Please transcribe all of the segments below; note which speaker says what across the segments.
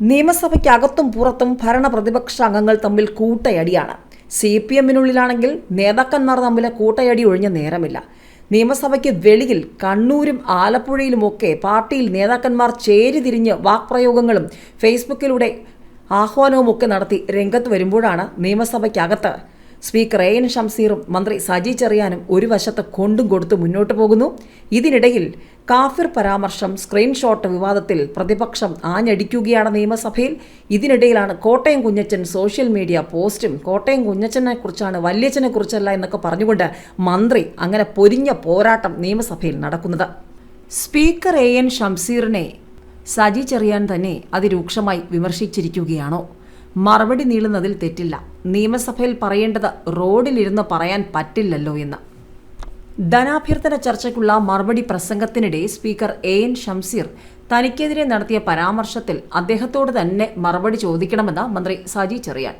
Speaker 1: നിയമസഭയ്ക്കകത്തും പുറത്തും ഭരണ പ്രതിപക്ഷ അംഗങ്ങൾ തമ്മിൽ കൂട്ടയടിയാണ്. സി പി എമ്മിനുള്ളിലാണെങ്കിൽ നേതാക്കന്മാർ തമ്മിൽ കൂട്ടയടി ഒഴിഞ്ഞ നേരമില്ല. നിയമസഭയ്ക്ക് വെളിയിൽ കണ്ണൂരും ആലപ്പുഴയിലുമൊക്കെ പാർട്ടിയിൽ നേതാക്കന്മാർ ചേരിതിരിഞ്ഞ് വാക്പ്രയോഗങ്ങളും ഫേസ്ബുക്കിലൂടെ ആഹ്വാനവും ഒക്കെ നടത്തി രംഗത്ത് വരുമ്പോഴാണ് നിയമസഭയ്ക്കകത്ത്. സ്പീക്കർ എ എൻ ഷംസീറും മന്ത്രി സജി ചെറിയാനും ഒരു വശത്ത് കൊണ്ടും കൊടുത്ത് മുന്നോട്ട് പോകുന്നു. ഇതിനിടയിൽ കാഫിർ പരാമർശം സ്ക്രീൻഷോട്ട് വിവാദത്തിൽ പ്രതിപക്ഷം ആഞ്ഞടിക്കുകയാണ് നിയമസഭയിൽ. ഇതിനിടയിലാണ് കോട്ടയം കുഞ്ഞച്ചൻ സോഷ്യൽ മീഡിയ പോസ്റ്റും കോട്ടയം കുഞ്ഞച്ചനെ കുറിച്ചാണ് വല്യച്ചനെ കുറിച്ചല്ല എന്നൊക്കെ പറഞ്ഞുകൊണ്ട് മന്ത്രി അങ്ങനെ പൊരിഞ്ഞ പോരാട്ടം നിയമസഭയിൽ നടക്കുന്നത്. സ്പീക്കർ എ എൻ ഷംസീറിനെ സജി ചെറിയാൻ തന്നെ അതിരൂക്ഷമായി വിമർശിച്ചിരിക്കുകയാണോ? മറുപടി നീളുന്നതിൽ തെറ്റില്ല. നിയമസഭയിൽ പറയേണ്ടത് റോഡിലിരുന്ന് പറയാൻ പറ്റില്ലല്ലോ എന്ന്. ധനാഭ്യർത്ഥന ചർച്ചയ്ക്കുള്ള മറുപടി പ്രസംഗത്തിനിടെ സ്പീക്കർ എ എൻ ഷംസീർ തനിക്കെതിരെ നടത്തിയ പരാമർശത്തിൽ അദ്ദേഹത്തോട് തന്നെ മറുപടി ചോദിക്കണമെന്ന് മന്ത്രി സജി ചെറിയാൻ.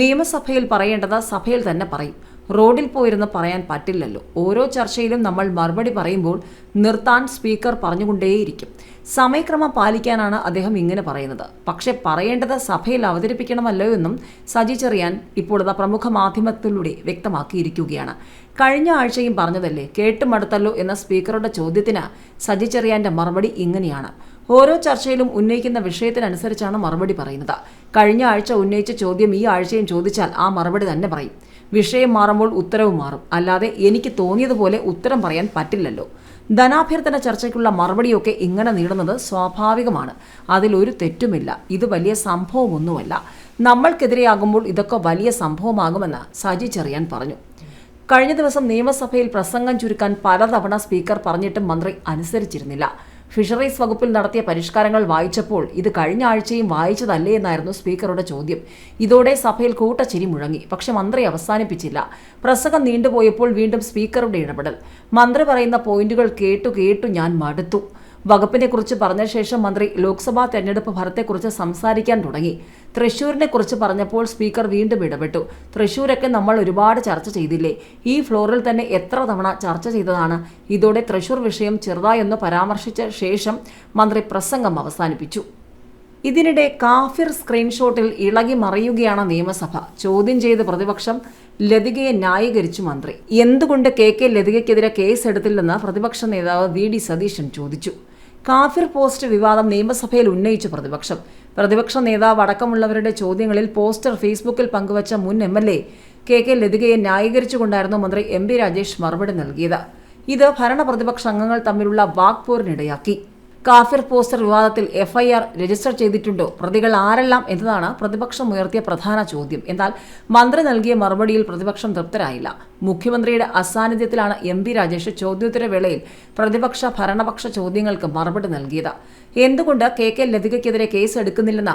Speaker 1: നിയമസഭയിൽ പറയേണ്ടത് സഭയിൽ തന്നെ പറയും. റോഡിൽ പോയിരുന്ന് പറയാൻ പറ്റില്ലല്ലോ. ഓരോ ചർച്ചയിലും നമ്മൾ മറുപടി പറയുമ്പോൾ നിർത്താൻ സ്പീക്കർ പറഞ്ഞുകൊണ്ടേയിരിക്കും. സമയക്രമം പാലിക്കാനാണ് അദ്ദേഹം ഇങ്ങനെ പറയുന്നത്. പക്ഷെ പറയേണ്ടത് സഭയിൽ അവതരിപ്പിക്കണമല്ലോ എന്നും സജി ചെറിയാൻ ഇപ്പോഴത്തെ പ്രമുഖ മാധ്യമത്തിലൂടെ വ്യക്തമാക്കിയിരിക്കുകയാണ്. കഴിഞ്ഞ ആഴ്ചയും പറഞ്ഞതല്ലേ കേട്ടുമടുത്തല്ലോ എന്ന സ്പീക്കറുടെ ചോദ്യത്തിന് സജി ചെറിയാന്റെ മറുപടി ഇങ്ങനെയാണ്. ഓരോ ചർച്ചയിലും ഉന്നയിക്കുന്ന വിഷയത്തിനനുസരിച്ചാണ് മറുപടി പറയുന്നത്. കഴിഞ്ഞ ആഴ്ച ഉന്നയിച്ച ചോദ്യം ഈ ആഴ്ചയും ചോദിച്ചാൽ ആ മറുപടി തന്നെ പറയും. വിഷയം മാറുമ്പോൾ ഉത്തരവ് മാറും. അല്ലാതെ എനിക്ക് തോന്നിയതുപോലെ ഉത്തരം പറയാൻ പറ്റില്ലല്ലോ. ധനാഭ്യർത്ഥന ചർച്ചയ്ക്കുള്ള മറുപടിയൊക്കെ ഇങ്ങനെ നീളുന്നത് സ്വാഭാവികമാണ്. അതിലൊരു തെറ്റുമില്ല. ഇത് വലിയ സംഭവമൊന്നുമല്ല. നമ്മൾക്കെതിരെയാകുമ്പോൾ ഇതൊക്കെ വലിയ സംഭവമാകുമെന്ന് സജി ചെറിയാൻ പറഞ്ഞു. കഴിഞ്ഞ ദിവസം നിയമസഭയിൽ പ്രസംഗം ചുരുക്കാൻ പലതവണ സ്പീക്കർ പറഞ്ഞിട്ടും മന്ത്രി അനുസരിച്ചിരുന്നില്ല. ഫിഷറീസ് വകുപ്പിൽ നടത്തിയ പരിഷ്കാരങ്ങൾ വായിച്ചപ്പോൾ ഇത് കഴിഞ്ഞ ആഴ്ചയും വായിച്ചതല്ലേ എന്നായിരുന്നു സ്പീക്കറുടെ ചോദ്യം. ഇതോടെ സഭയിൽ കൂട്ടച്ചിരി മുഴങ്ങി. പക്ഷെ മന്ത്രി അവസാനിപ്പിച്ചില്ല. പ്രസംഗം നീണ്ടുപോയപ്പോൾ വീണ്ടും സ്പീക്കറുടെ ഇടപെടൽ. മന്ത്രി പറയുന്ന പോയിന്റുകൾ കേട്ടു കേട്ടു ഞാൻ മടുത്തു. വകുപ്പിനെ കുറിച്ച് പറഞ്ഞ ശേഷം മന്ത്രി ലോക്സഭാ തെരഞ്ഞെടുപ്പ് ഫലത്തെക്കുറിച്ച് സംസാരിക്കാൻ തുടങ്ങി. തൃശൂരിനെ കുറിച്ച് പറഞ്ഞപ്പോൾ സ്പീക്കർ വീണ്ടും ഇടപെട്ടു. തൃശൂരൊക്കെ നമ്മൾ ഒരുപാട് ചർച്ച ചെയ്തില്ലേ? ഈ ഫ്ലോറിൽ തന്നെ എത്ര തവണ ചർച്ച ചെയ്തതാണ്? ഇതോടെ തൃശൂർ വിഷയം ചെറുതായൊന്ന് പരാമർശിച്ച ശേഷം മന്ത്രി പ്രസംഗം അവസാനിപ്പിച്ചു. ഇതിനിടെ കാഫിർ സ്ക്രീൻഷോട്ടിൽ ഇളകി മറിയുകയാണ് നിയമസഭ. ചോദ്യം ചെയ്ത് പ്രതിപക്ഷം ലതികയെ ന്യായീകരിച്ചു മന്ത്രി. എന്തുകൊണ്ട് കെ കെ ലതികയ്ക്കെതിരെ കേസ് എടുത്തില്ലെന്ന് പ്രതിപക്ഷ നേതാവ് വി ഡി സതീശൻ ചോദിച്ചു. കാഫിർ പോസ്റ്റ് വിവാദം നിയമസഭയിൽ ഉന്നയിച്ചു പ്രതിപക്ഷം. പ്രതിപക്ഷ നേതാവ് അടക്കമുള്ളവരുടെ ചോദ്യങ്ങളിൽ പോസ്റ്റർ ഫേസ്ബുക്കിൽ പങ്കുവച്ച മുൻ M L A K K ലതികയെ ന്യായീകരിച്ചുകൊണ്ടായിരുന്നു മന്ത്രി എം പി രാജേഷ് മറുപടി നൽകിയത്. ഇത് ഭരണപ്രതിപക്ഷ അംഗങ്ങൾ തമ്മിലുള്ള വാക്പോരിനിടയാക്കി കാഫിർ പോസ്റ്റർ വിവാദത്തിൽ എഫ്ഐആർ രജിസ്റ്റർ ചെയ്തിട്ടുണ്ടോ? പ്രതികൾ ആരെല്ലാം എന്നതാണ് പ്രതിപക്ഷം ഉയർത്തിയ പ്രധാന ചോദ്യം. എന്നാൽ മന്ത്രി നൽകിയ മറുപടിയിൽ പ്രതിപക്ഷം തൃപ്തരായില്ല. മുഖ്യമന്ത്രിയുടെ അസാന്നിധ്യത്തിലാണ് എം പി രാജേഷ് ചോദ്യോത്തരവേളയിൽ പ്രതിപക്ഷ ഭരണപക്ഷ ചോദ്യങ്ങൾക്ക് മറുപടി നൽകിയത്. എന്തുകൊണ്ട് കെ കെ ലതികയ്ക്കെതിരെ കേസ് എടുക്കുന്നില്ലെന്ന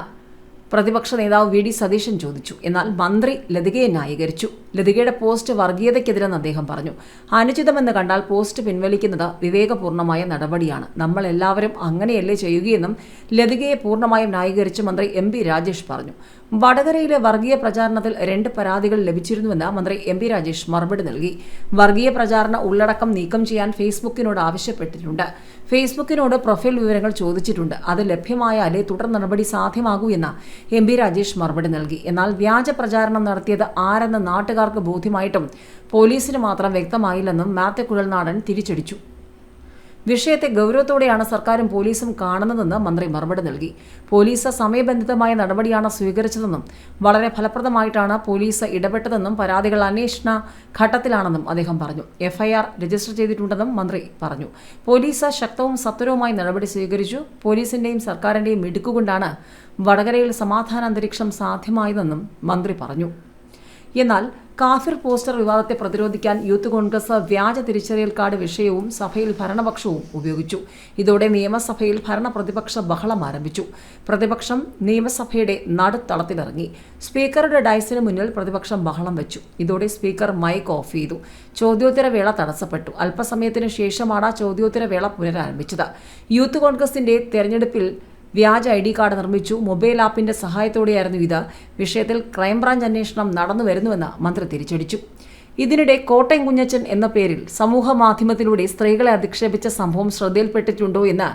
Speaker 1: പ്രതിപക്ഷ നേതാവ് വി ഡി സതീശൻ ചോദിച്ചു. എന്നാൽ മന്ത്രി ലതികയെ ന്യായീകരിച്ചു. ലതികയുടെ പോസ്റ്റ് വർഗീയതയ്ക്കെതിരെന്ന് അദ്ദേഹം പറഞ്ഞു. അനുചിതമെന്ന് കണ്ടാൽ പോസ്റ്റ് പിൻവലിക്കുന്നത് വിവേകപൂർണമായ നടപടിയാണ്. നമ്മൾ എല്ലാവരും അങ്ങനെയല്ലേ ചെയ്യുകയെന്നും ലതികയെ പൂർണമായും ന്യായീകരിച്ച് മന്ത്രി എം രാജേഷ് പറഞ്ഞു. വടകരയിലെ വർഗീയ പ്രചാരണത്തിൽ രണ്ട് പരാതികൾ ലഭിച്ചിരുന്നുവെന്ന് മന്ത്രി എം പി രാജേഷ് മറുപടി നൽകി. വർഗീയ പ്രചാരണ ഉള്ളടക്കം നീക്കം ചെയ്യാൻ ഫേസ്ബുക്കിനോട് ആവശ്യപ്പെട്ടിട്ടുണ്ട്. ഫേസ്ബുക്കിനോട് പ്രൊഫൈൽ വിവരങ്ങൾ ചോദിച്ചിട്ടുണ്ട്. അത് ലഭ്യമായാലേ തുടർ നടപടി സാധ്യമാകൂ എന്ന് എം പി രാജേഷ് മറുപടി നൽകി. എന്നാൽ വ്യാജ പ്രചാരണം നടത്തിയത് ആരെന്ന് നാട്ടുകാർക്ക് ബോധ്യമായിട്ടും പോലീസിന് മാത്രം വ്യക്തമായില്ലെന്നും മാത്യു കുഴൽനാടൻ തിരിച്ചടിച്ചു. വിഷയത്തെ ഗൗരവത്തോടെയാണ് സർക്കാരും പോലീസും കാണുന്നതെന്ന് മന്ത്രി മറുപടി നൽകി. പോലീസ് സമയബന്ധിതമായ നടപടിയാണ് സ്വീകരിച്ചതെന്നും വളരെ ഫലപ്രദമായിട്ടാണ് പോലീസ് ഇടപെട്ടതെന്നും പരാതികൾ അന്വേഷണ ഘട്ടത്തിലാണെന്നും അദ്ദേഹം പറഞ്ഞു. എഫ്ഐആർ രജിസ്റ്റർ ചെയ്തിട്ടുണ്ടെന്നും മന്ത്രി പറഞ്ഞു. പോലീസ് ശക്തവും സത്വരവുമായി നടപടി സ്വീകരിച്ചു. പോലീസിന്റെയും സർക്കാരിന്റെയും മിടുക്കുകൊണ്ടാണ് വടകരയിൽ സമാധാന അന്തരീക്ഷം സാധ്യമായതെന്നും മന്ത്രി പറഞ്ഞു. എന്നാൽ കാഫിർ പോസ്റ്റർ വിവാദത്തെ പ്രതിരോധിക്കാൻ യൂത്ത് കോൺഗ്രസ് വ്യാജ തിരിച്ചറിയൽ കാർഡ് വിഷയവും സഭയിൽ ഭരണപക്ഷവും ഉപയോഗിച്ചു. ഇതോടെ നിയമസഭയിൽ ഭരണ പ്രതിപക്ഷ ബഹളം ആരംഭിച്ചു. പ്രതിപക്ഷം നിയമസഭയുടെ നടുത്തളത്തിലിറങ്ങി. സ്പീക്കറുടെ ഡയസിന് മുന്നിൽ പ്രതിപക്ഷം ബഹളം വെച്ചു. ഇതോടെ സ്പീക്കർ മൈക്ക് ഓഫ് ചെയ്തു. ചോദ്യോത്തരവേള തടസ്സപ്പെട്ടു. അല്പസമയത്തിന് ശേഷമാണ് ചോദ്യോത്തരവേള പുനരാരംഭിച്ചത്. യൂത്ത് കോൺഗ്രസിന്റെ തെരഞ്ഞെടുപ്പിൽ വ്യാജ ഐ ഡി കാർഡ് നിർമ്മിച്ചു. മൊബൈൽ ആപ്പിന്റെ സഹായത്തോടെയായിരുന്നു ഇത്. വിഷയത്തിൽ ക്രൈംബ്രാഞ്ച് അന്വേഷണം നടന്നു വരുന്നുവെന്ന് മന്ത്രി തിരിച്ചടിച്ചു. ഇതിനിടെ കോട്ടയം കുഞ്ഞച്ചൻ എന്ന പേരിൽ സമൂഹ മാധ്യമത്തിലൂടെ സ്ത്രീകളെ അധിക്ഷേപിച്ച സംഭവം ശ്രദ്ധയിൽപ്പെട്ടിട്ടുണ്ടോ എന്ന്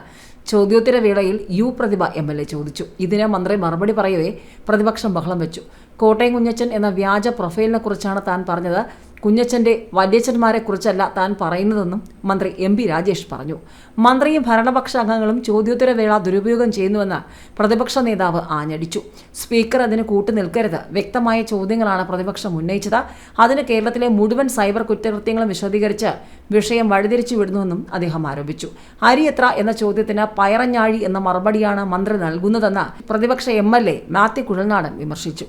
Speaker 1: ചോദ്യോത്തരവേളയിൽ U Prathibha M L A ചോദിച്ചു. ഇതിന് മന്ത്രി മറുപടി പറയവേ പ്രതിപക്ഷം ബഹളം വെച്ചു. കോട്ടയം കുഞ്ഞച്ചൻ എന്ന വ്യാജ പ്രൊഫൈലിനെ കുറിച്ചാണ് താൻ പറഞ്ഞത്. കുഞ്ഞച്ചന്റെ വല്യച്ഛന്മാരെ കുറിച്ചല്ല താൻ പറയുന്നതെന്നും മന്ത്രി എം പി രാജേഷ് പറഞ്ഞു. മന്ത്രിയും ഭരണപക്ഷ അംഗങ്ങളും ചോദ്യോത്തരവേള ദുരുപയോഗം ചെയ്യുന്നുവെന്ന് പ്രതിപക്ഷ നേതാവ് ആഞ്ഞടിച്ചു. സ്പീക്കർ അതിന് കൂട്ടുനിൽക്കരുത് വ്യക്തമായ ചോദ്യങ്ങളാണ് പ്രതിപക്ഷം ഉന്നയിച്ചത്. അതിന് കേരളത്തിലെ മുഴുവൻ സൈബർ കുറ്റകൃത്യങ്ങളും വിശദീകരിച്ച് വിഷയം വഴിതിരിച്ചു വിടുന്നുവെന്നും അദ്ദേഹം ആരോപിച്ചു. അരി എത്ര? എന്ന ചോദ്യത്തിന് പയറഞ്ഞാഴി എന്ന മറുപടിയാണ് മന്ത്രി നൽകുന്നതെന്ന് പ്രതിപക്ഷ M L A Mathew Kuzhalnadan വിമർശിച്ചു.